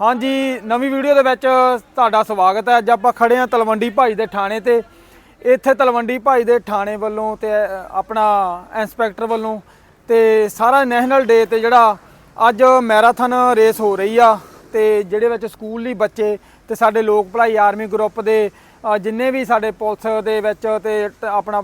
ਹਾਂਜੀ, ਨਵੀਂ ਵੀਡੀਓ ਦੇ ਵਿੱਚ ਤੁਹਾਡਾ ਸਵਾਗਤ ਹੈ। ਅੱਜ ਆਪਾਂ ਖੜੇ ਹਾਂ ਤਲਵੰਡੀ ਭਾਈ ਦੇ ਥਾਣੇ ਤੇ। ਇੱਥੇ ਤਲਵੰਡੀ ਭਾਈ ਦੇ ਥਾਣੇ ਵੱਲੋਂ ਤੇ ਆਪਣਾ ਇੰਸਪੈਕਟਰ ਵੱਲੋਂ ਤੇ ਸਾਰਾ ਨੈਸ਼ਨਲ ਡੇ ਤੇ ਜਿਹੜਾ ਅੱਜ ਮੈਰਾਥਨ ਰੇਸ ਹੋ ਰਹੀ ਆ ਤੇ ਜਿਹੜੇ ਵਿੱਚ ਸਕੂਲ ਸਕੂਲੀ ਬੱਚੇ ਤੇ ਸਾਡੇ ਲੋਕ ਭਲਾਈ ਆਰਮੀ ਗਰੁੱਪ ਦੇ ਜਿੰਨੇ ਵੀ ਸਾਡੇ ਪੁਲਿਸ ਦੇ ਵਿੱਚ ਤੇ ਆਪਣਾ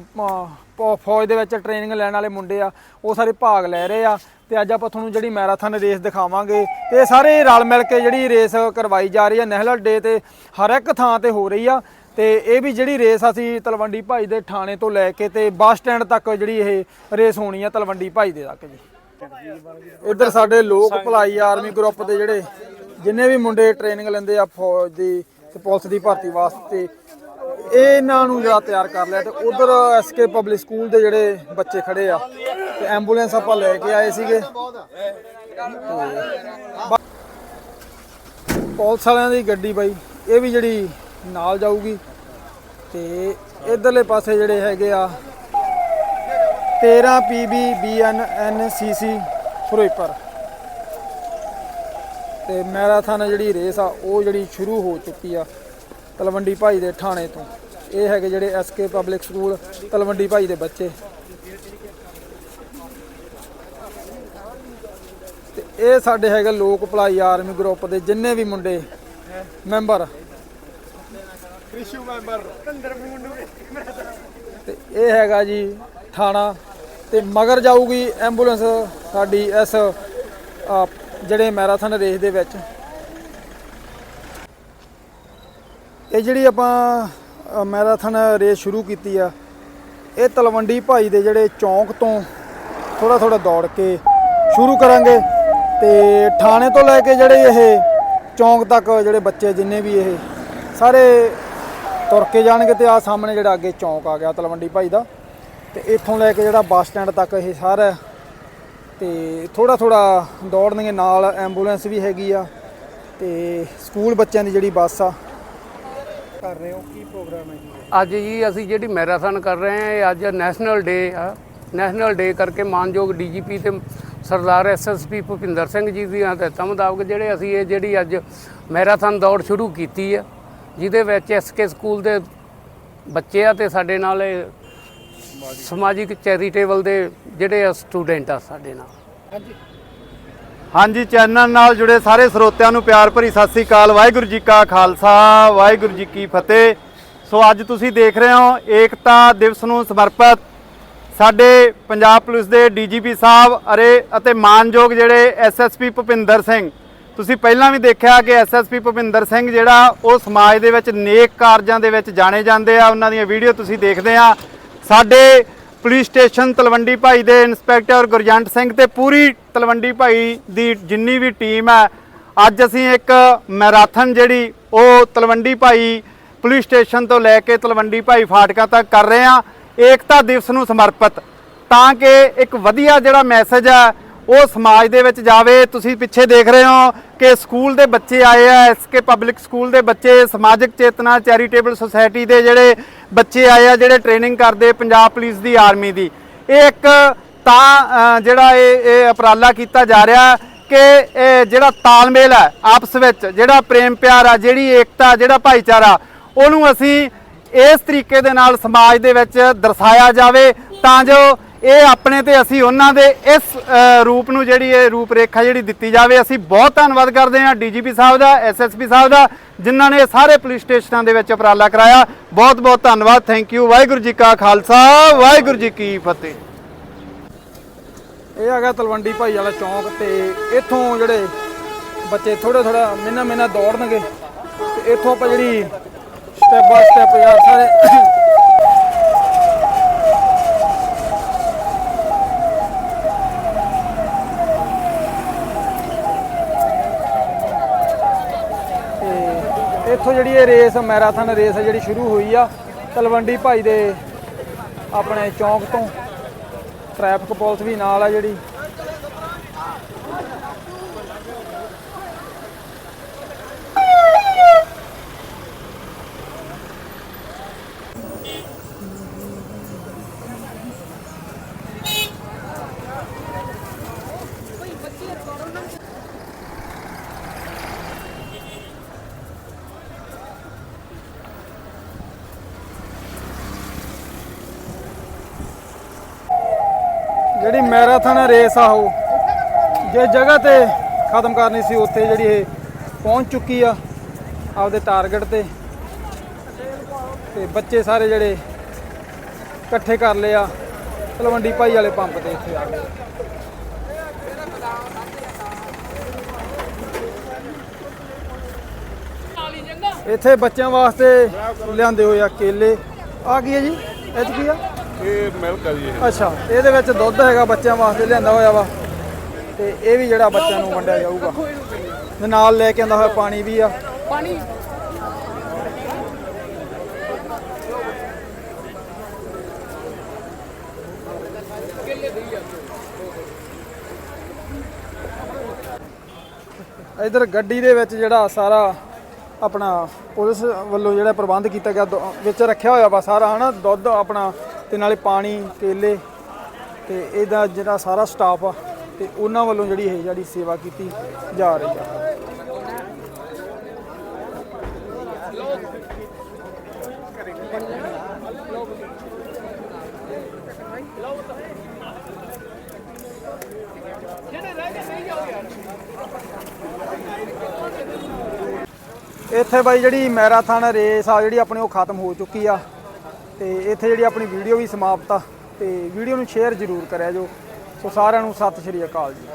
ਫੌਜ ਦੇ ਵਿੱਚ ਟ੍ਰੇਨਿੰਗ ਲੈਣ ਵਾਲੇ ਮੁੰਡੇ ਆ, ਉਹ ਸਾਰੇ ਭਾਗ ਲੈ ਰਹੇ ਆ ਤੇ ਅੱਜ ਆਪਾਂ ਤੁਹਾਨੂੰ ਜਿਹੜੀ ਮੈਰਾਥਨ ਰੇਸ ਦਿਖਾਵਾਂਗੇ ਤੇ ਸਾਰੇ ਰਲ ਮਿਲ ਕੇ ਜਿਹੜੀ ਰੇਸ ਕਰਵਾਈ ਜਾ ਰਹੀ ਹੈ ਨਹਿਲਲ ਡੇ ਤੇ, ਹਰ ਇੱਕ ਥਾਂ ਤੇ ਹੋ ਰਹੀ ਆ ਤੇ ਇਹ ਵੀ ਜਿਹੜੀ ਰੇਸ ਅਸੀਂ ਤਲਵੰਡੀ ਭਾਈ ਦੇ ਥਾਣੇ ਤੋਂ ਲੈ ਕੇ ਤੇ ਬੱਸ ਸਟੈਂਡ ਤੱਕ ਜਿਹੜੀ ਇਹ ਰੇਸ ਹੋਣੀ ਆ ਤਲਵੰਡੀ ਭਾਈ ਦੇ ਤੱਕ ਜੀ। ਇੱਧਰ ਸਾਡੇ ਲੋਕ ਭਲਾਈ ਆਰਮੀ ਗਰੁੱਪ ਦੇ ਜਿਹੜੇ ਜਿੰਨੇ ਵੀ ਮੁੰਡੇ ਟ੍ਰੇਨਿੰਗ ਲੈਂਦੇ ਆ ਫੌਜ ਦੀ ਤੇ ਪੁਲਿਸ ਦੀ ਭਰਤੀ ਵਾਸਤੇ ਇਹਨਾਂ ਨੂੰ ਜਿਹੜਾ ਤਿਆਰ ਕਰ ਲਿਆ ਤੇ ਉਧਰ ਐਸਕੇ ਪਬਲਿਕ ਸਕੂਲ ਦੇ ਜਿਹੜੇ ਬੱਚੇ ਖੜੇ ਆ ਤੇ ਐਂਬੂਲੈਂਸ ਆਪਾਂ ਲੈ ਕੇ ਆਏ ਸੀਗੇ। ਬਾ- ਪੁਲਿਸ ਵਾਲਿਆਂ ਦੀ ਗੱਡੀ ਬਾਈ, ਇਹ ਵੀ ਜਿਹੜੀ ਨਾਲ ਜਾਊਗੀ ਤੇ ਇਧਰਲੇ ਪਾਸੇ ਜਿਹੜੇ ਹੈਗੇ ਆ 13 ਪੀਬੀ ਬੀਐਨਐਨਸੀਸੀ ਫਿਰੋਜ਼ਪੁਰ। ਤੇ ਮੈਰਾਥਨ ਜਿਹੜੀ ਰੇਸ ਆ, ਉਹ ਜਿਹੜੀ ਸ਼ੁਰੂ ਹੋ ਚੁੱਕੀ ਆ। ਤਲਵੰਡੀ ਭਾਈ ਦੇ ਥਾਣੇ ਤੋਂ। ਇਹ ਹੈਗੇ ਜਿਹੜੇ ਐਸਕੇ ਪਬਲਿਕ ਸਕੂਲ ਤਲਵੰਡੀ ਭਾਈ ਦੇ ਬੱਚੇ। ਤੇ ਇਹ ਸਾਡੇ ਹੈਗੇ ਲੋਕ ਭਲਾਈ ਆਰਮੀ ਗਰੁੱਪ ਦੇ ਜਿੰਨੇ ਵੀ ਮੁੰਡੇ ਮੈਂਬਰ ਕ੍ਰਿਸ਼ੂ ਮੈਂਬਰ ਤੇ ਇਹ ਹੈਗਾ ਜੀ ਥਾਣਾ। ਤੇ ਮਗਰ ਜਾਊਗੀ ਐਂਬੂਲੈਂਸ ਸਾਡੀ ਇਸ ਜਿਹੜੇ ਮੈਰਾਥਨ ਰੇਸ ਦੇ ਵਿੱਚ। ਇਹ ਜਿਹੜੀ ਆਪਾਂ ਮੈਰਾਥਨ ਰੇਸ ਸ਼ੁਰੂ ਕੀਤੀ ਆ, ਇਹ ਤਲਵੰਡੀ ਭਾਈ ਦੇ ਜਿਹੜੇ ਚੌਂਕ ਤੋਂ ਥੋੜਾ ਥੋੜਾ ਦੌੜ ਕੇ ਸ਼ੁਰੂ ਕਰਾਂਗੇ ਤੇ ਥਾਣੇ ਤੋਂ ਲੈ ਕੇ ਜਿਹੜੇ ਇਹ ਚੌਂਕ ਤੱਕ ਜਿਹੜੇ ਬੱਚੇ ਜਿੰਨੇ ਵੀ ਇਹ ਸਾਰੇ ਤੁਰ ਕੇ ਜਾਣਗੇ ਤੇ ਆ ਸਾਹਮਣੇ ਜਿਹੜਾ ਅੱਗੇ ਚੌਂਕ ਆ ਗਿਆ ਤਲਵੰਡੀ ਭਾਈ ਦਾ। ਤੇ ਇੱਥੋਂ ਲੈ ਕੇ ਜਿਹੜਾ ਬੱਸ ਸਟੈਂਡ ਤੱਕ ਇਹ ਸਾਰਾ ਤੇ ਥੋੜਾ ਥੋੜਾ ਦੌੜਨਗੇ ਨਾਲ ਐਂਬੂਲੈਂਸ ਵੀ ਹੈਗੀ ਆ ਤੇ ਸਕੂਲ ਬੱਚਿਆਂ ਦੀ ਜਿਹੜੀ ਬੱਸ ਆ ਕਰ ਰਹੇ ਹੋ? ਕੀ ਪ੍ਰੋਗਰਾਮ ਹੈ ਜੀ ਅੱਜ ਜੀ ਅਸੀਂ ਜਿਹੜੀ ਮੈਰਾਥਨ ਕਰ ਰਹੇ ਹਾਂ ਇਹ ਅੱਜ ਨੈਸ਼ਨਲ ਡੇ ਆ। ਨੈਸ਼ਨਲ ਡੇ ਕਰਕੇ ਮਾਨਯੋਗ ਡੀਜੀਪੀ ਤੇ ਸਰਦਾਰ ਐਸਐਸਪੀ ਭੁਪਿੰਦਰ ਸਿੰਘ ਜੀ ਦੀਆਂ ਹਦਾਇਤਾਂ ਮੁਤਾਬਕ ਜਿਹੜੇ ਅਸੀਂ ਇਹ ਜਿਹੜੀ ਅੱਜ ਮੈਰਾਥਨ ਦੌੜ ਸ਼ੁਰੂ ਕੀਤੀ ਆ ਜਿਹਦੇ ਵਿੱਚ ਐਸਕੇ ਸਕੂਲ ਦੇ ਬੱਚੇ ਆ ਤੇ ਸਾਡੇ ਨਾਲ ਇਹ ਸਮਾਜਿਕ ਚੈਰੀਟੇਬਲ ਦੇ ਜਿਹੜੇ ਸਟੂਡੈਂਟ ਆ ਸਾਡੇ ਨਾਲ। ਹਾਂਜੀ। ਹਾਂਜੀ, ਚੈਨਲ ਨਾਲ ਜੁੜੇ ਸਾਰੇ ਸਰੋਤਿਆਂ ਨੂੰ ਪਿਆਰ ਭਰੀ ਸਤਿ ਸ੍ਰੀ ਅਕਾਲ, ਵਾਹਿਗੁਰੂ ਜੀ ਕਾ ਖਾਲਸਾ, ਵਾਹਿਗੁਰੂ ਜੀ ਕੀ ਫਤਿਹ। ਸੋ ਅੱਜ ਤੁਸੀਂ ਦੇਖ ਰਹੇ ਹੋ, ਏਕਤਾ ਦਿਵਸ ਨੂੰ ਸਮਰਪਿਤ ਸਾਡੇ ਪੰਜਾਬ ਪੁਲਿਸ ਦੇ ਡੀਜੀਪੀ ਸਾਹਿਬ ਅਰੇ ਅਤੇ ਮਾਨਯੋਗ ਜਿਹੜੇ ਐਸਐਸਪੀ ਭੁਪਿੰਦਰ ਸਿੰਘ। ਤੁਸੀਂ ਪਹਿਲਾਂ ਵੀ ਦੇਖਿਆ ਕਿ ਐਸਐਸਪੀ ਭੁਪਿੰਦਰ ਸਿੰਘ ਜਿਹੜਾ, ਉਹ ਸਮਾਜ ਦੇ ਵਿੱਚ ਨੇਕ ਕਾਰਜਾਂ ਦੇ ਵਿੱਚ ਜਾਣੇ ਜਾਂਦੇ ਆ। ਉਹਨਾਂ ਦੀਆਂ ਵੀਡੀਓ ਤੁਸੀਂ ਦੇਖਦੇ ਆ। ਸਾਡੇ ਪੁਲਿਸ ਸਟੇਸ਼ਨ ਤਲਵੰਡੀ ਭਾਈ ਦੇ ਇੰਸਪੈਕਟਰ ਗੁਰਜੰਟ ਸਿੰਘ ਤੇ ਪੂਰੀ ਤਲਵੰਡੀ ਭਾਈ ਦੀ ਜਿੰਨੀ ਵੀ ਟੀਮ ਹੈ, ਅੱਜ ਅਸੀਂ ਇੱਕ ਮੈਰਾਥਨ ਜਿਹੜੀ ਉਹ ਤਲਵੰਡੀ ਭਾਈ ਪੁਲਿਸ ਸਟੇਸ਼ਨ ਤੋਂ ਲੈ ਕੇ ਤਲਵੰਡੀ ਭਾਈ ਫਾਟਕਾਂ ਤੱਕ ਕਰ ਰਹੇ ਹਾਂ। ਏਕਤਾ ਦਿਵਸ ਨੂੰ ਸਮਰਪਿਤ। ਤਾਂ ਕਿ ਇੱਕ ਵਧੀਆ ਜਿਹੜਾ ਮੈਸੇਜ ਹੈ ਉਹ ਸਮਾਜ ਦੇ ਵਿੱਚ ਜਾਵੇ, ਤੁਸੀਂ ਪਿੱਛੇ ਦੇਖ ਰਹੇ ਹੋ ਕਿ ਸਕੂਲ ਦੇ ਬੱਚੇ ਆਏ ਆ ਐਸਕੇ ਪਬਲਿਕ ਸਕੂਲ ਦੇ ਬੱਚੇ, ਸਮਾਜਿਕ ਚੇਤਨਾ, ਚੈਰੀਟੇਬਲ ਸੁਸਾਇਟੀ ਦੇ ਜਿਹੜੇ ਬੱਚੇ ਆਏ ਆ, ਜਿਹੜੇ ਟ੍ਰੇਨਿੰਗ ਕਰਦੇ ਪੰਜਾਬ ਪੁਲਿਸ ਦੀ, ਆਰਮੀ ਦੀ। ਇਹ ਇੱਕ ਤਾਂ ਜਿਹੜਾ ਇਹ ਇਹ ਉਪਰਾਲਾ ਕੀਤਾ ਜਾ ਰਿਹਾ ਕਿ ਇਹ ਜਿਹੜਾ ਤਾਲਮੇਲ ਹੈ ਆਪਸ ਵਿੱਚ, ਜਿਹੜਾ ਪ੍ਰੇਮ ਪਿਆਰ ਆ, ਜਿਹੜੀ ਏਕਤਾ, ਜਿਹੜਾ ਭਾਈਚਾਰਾ, ਉਹਨੂੰ ਅਸੀਂ ਇਸ ਤਰੀਕੇ ਦੇ ਨਾਲ ਸਮਾਜ ਦੇ ਵਿੱਚ ਦਰਸਾਇਆ ਜਾਵੇ ਤਾਂ ਜੋ ਇਹ ਆਪਣੇ ਤੇ ਅਸੀਂ ਉਹਨਾਂ ਦੇ ਇਸ ਰੂਪ ਨੂੰ ਜਿਹੜੀ ਇਹ ਰੂਪ ਰੇਖਾ ਜਿਹੜੀ ਦਿੱਤੀ ਜਾਵੇ, ਅਸੀਂ ਬਹੁਤ ਧੰਨਵਾਦ ਕਰਦੇ ਹਾਂ ਡੀਜੀਪੀ ਸਾਹਿਬ ਦਾ, ਐਸਐਸਪੀ ਸਾਹਿਬ ਦਾ, ਜਿਨ੍ਹਾਂ ਨੇ ਸਾਰੇ ਪੁਲਿਸ ਸਟੇਸ਼ਨਾਂ ਦੇ ਵਿੱਚ ਉਪਰਾਲਾ ਕਰਾਇਆ। ਬਹੁਤ ਬਹੁਤ ਧੰਨਵਾਦ, ਥੈਂਕ ਯੂ, ਵਾਹਿਗੁਰੂ ਜੀ ਕਾ ਖਾਲਸਾ, ਵਾਹਿਗੁਰੂ ਜੀ ਕੀ ਫਤਿਹ। ਇਹ ਹੈਗਾ ਤਲਵੰਡੀ ਭਾਈ ਵਾਲਾ ਚੌਂਕ ਤੇ ਇੱਥੋਂ ਜਿਹੜੇ ਬੱਚੇ ਥੋੜਾ ਥੋੜਾ ਮਿੰਨਾ ਮਿੰਨਾ ਦੌੜਨਗੇ, ਤੇ ਇੱਥੋਂ ਆਪਾਂ ਜਿਹੜੀ ਸਟੈਪ ਬਾਏ ਸਟੈਪ ਯਾਰ ਸਾਰੇ ਇੱਥੋਂ ਜਿਹੜੀ ਇਹ ਰੇਸ, ਮੈਰਾਥਨ ਰੇਸ ਜਿਹੜੀ ਸ਼ੁਰੂ ਹੋਈ ਆ, ਤਲਵੰਡੀ ਭਾਈ ਦੇ ਆਪਣੇ ਚੌਂਕ ਤੋਂ, ਟ੍ਰੈਫਿਕ ਪੁਲਿਸ ਵੀ ਨਾਲ ਆ ਜਿਹੜੀ। ਜਿਹੜੀ ਮੈਰਾਥਨ ਰੇਸ ਆ ਉਹ ਜਿਸ ਜਗ੍ਹਾ ਤੇ ਖਤਮ ਕਰਨੀ ਸੀ, ਉੱਥੇ ਜਿਹੜੀ ਇਹ ਪਹੁੰਚ ਚੁੱਕੀ ਆ ਆਪਦੇ ਟਾਰਗੇਟ ਤੇ। ਤੇ ਬੱਚੇ ਸਾਰੇ ਜਿਹੜੇ ਇਕੱਠੇ ਕਰ ਲਏ ਆ, ਤਲਵੰਡੀ ਭਾਈ ਵਾਲੇ ਪੰਪ ਤੇ ਇੱਥੇ ਆ ਗਏ। ਇੱਥੇ ਬੱਚਿਆਂ ਵਾਸਤੇ ਲਿਆਂਦੇ ਹੋਏ ਆ ਕੇਲੇ। ਆ ਕੀ ਹੈ ਜੀ? ਇਹ 'ਚ ਕੀ ਆ? ਇਹ ਮਿਲਕ ਆ ਜੀ ਇਹ। ਅੱਛਾ ਇਹਦੇ ਵਿੱਚ ਦੁੱਧ ਹੈਗਾ ਬੱਚਿਆਂ ਵਾਸਤੇ ਲਿਆਂਦਾ ਹੋਇਆ ਵਾ। ਤੇ ਇਹ ਵੀ ਜਿਹੜਾ ਬੱਚਿਆਂ ਨੂੰ ਵੰਡਿਆ ਜਾਊਗਾ। ਤੇ ਨਾਲ ਲੈ ਕੇ ਆਂਦਾ ਹੋਇਆ ਪਾਣੀ ਵੀ ਆ। ਪਾਣੀ। ਇਧਰ ਗੱਡੀ ਦੇ ਵਿੱਚ ਜਿਹੜਾ ਸਾਰਾ ਆਪਣਾ ਪੁਲਿਸ ਵੱਲੋਂ ਜਿਹੜਾ ਪ੍ਰਬੰਧ ਕੀਤਾ ਗਿਆ ਦੁ- ਵਿੱਚ ਰੱਖਿਆ ਹੋਇਆ ਵਾ ਸਾਰਾ ਹਨਾ? ਦੁੱਧ ਆਪਣਾ ਤੇ ਨਾਲੇ ਪਾਣੀ, ਕੇਲੇ ਤੇ ਇਹਦਾ ਜਿਹੜਾ ਸਾਰਾ ਸਟਾਫ ਆ ਤੇ ਉਹਨਾਂ ਵੱਲੋਂ ਜਿਹੜੀ ਇਹ ਜਿਹੜੀ ਸੇਵਾ ਕੀਤੀ ਜਾ ਰਹੀ ਆ। ਇੱਥੇ ਬਾਈ ਜਿਹੜੀ ਮੈਰਾਥਨ ਰੇਸ ਆ ਜਿਹੜੀ ਆਪਣੀ ਉਹ ਖਤਮ ਹੋ ਚੁੱਕੀ ਆ। ਤੇ ਇੱਥੇ ਜਿਹੜੀ ਆਪਣੀ ਵੀਡੀਓ ਵੀ ਸਮਾਪਤ ਆ, ਤੇ ਵੀਡੀਓ ਨੂੰ ਸ਼ੇਅਰ ਜ਼ਰੂਰ ਕਰਿਆ ਜੋ। ਸੋ ਸਾਰਿਆਂ ਨੂੰ ਸਤਿ ਸ਼੍ਰੀ ਅਕਾਲ ਜੀ।